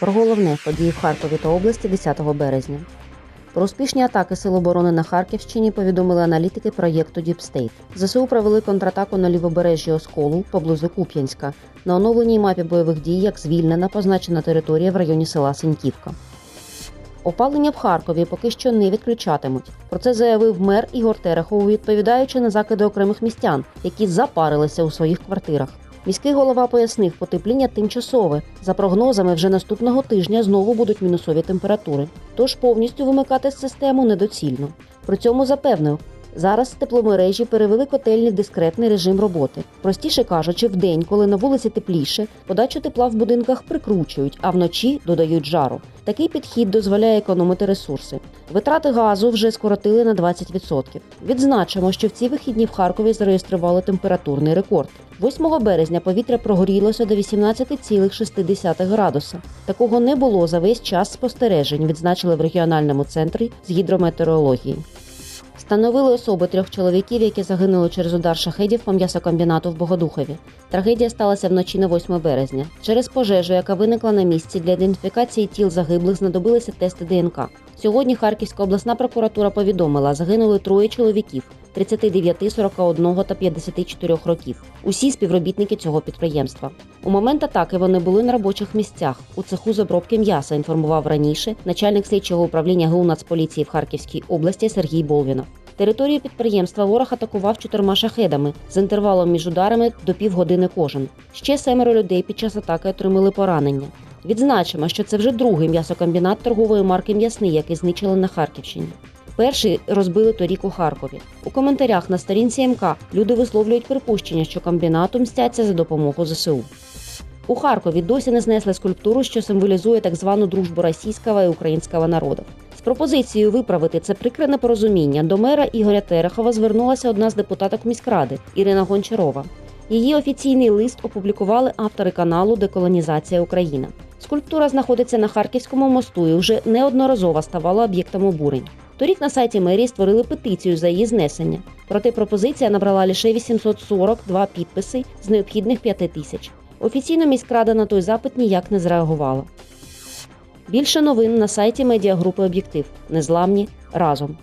Про головне події в Харкові та області 10 березня. Про успішні атаки Сил оборони на Харківщині повідомили аналітики проєкту State. ЗСУ провели контратаку на лівобережжі Осколу поблизу Куп'янська. На оновленій мапі бойових дій як звільнена позначена територія в районі села Синьківка. Опалення в Харкові поки що не відключатимуть. Про це заявив мер Ігор Терехов, відповідаючи на закиди окремих містян, які запарилися у своїх квартирах. Міський голова пояснив, потепління тимчасове. За прогнозами, вже наступного тижня знову будуть мінусові температури. Тож повністю вимикати систему недоцільно. При цьому запевнив, зараз тепломережі перевели котельні дискретний режим роботи. Простіше кажучи, в день, коли на вулиці тепліше, подачу тепла в будинках прикручують, а вночі додають жару. Такий підхід дозволяє економити ресурси. Витрати газу вже скоротили на 20%. Відзначимо, що в ці вихідні в Харкові зареєстрували температурний рекорд. 8 березня повітря прогорілося до 18,6 градуса. Такого не було за весь час спостережень, відзначили в регіональному центрі з гідрометеорології. Встановили особи трьох чоловіків, які загинули через удар шахедів по м'ясокомбінату в Богодухові. Трагедія сталася вночі на 8 березня. Через пожежу, яка виникла на місці для ідентифікації тіл загиблих, знадобилися тести ДНК. Сьогодні Харківська обласна прокуратура повідомила, загинули троє чоловіків 39, 41 та 54 років. Усі співробітники цього підприємства. У момент атаки вони були на робочих місцях у цеху з обробки м'яса. Інформував раніше начальник слідчого управління ГУ Нацполіції в Харківській області Сергій Болвінов. Територію підприємства ворог атакував чотирма шахедами з інтервалом між ударами до півгодини кожен. Ще семеро людей під час атаки отримали поранення. Відзначимо, що це вже другий м'ясокомбінат торгової марки М'ясний, який знищили на Харківщині. Перший розбили торік у Харкові. У коментарях на сторінці МК люди висловлюють припущення, що комбінату мстяться за допомогу ЗСУ. У Харкові досі не знесли скульптуру, що символізує так звану дружбу російського і українського народів. З пропозицією виправити це прикре непорозуміння до мера Ігоря Терехова звернулася одна з депутаток міськради Ірина Гончарова. Її офіційний лист опублікували автори каналу Деколонізація Україна. Скульптура знаходиться на Харківському мосту і вже неодноразово ставала об'єктом обурень. Торік на сайті мерії створили петицію за її знесення. Проте пропозиція набрала лише 842 підписи з необхідних 5 тисяч. Офіційно міськрада на той запит ніяк не зреагувала. Більше новин на сайті медіагрупи Об'єктив. Незламні разом.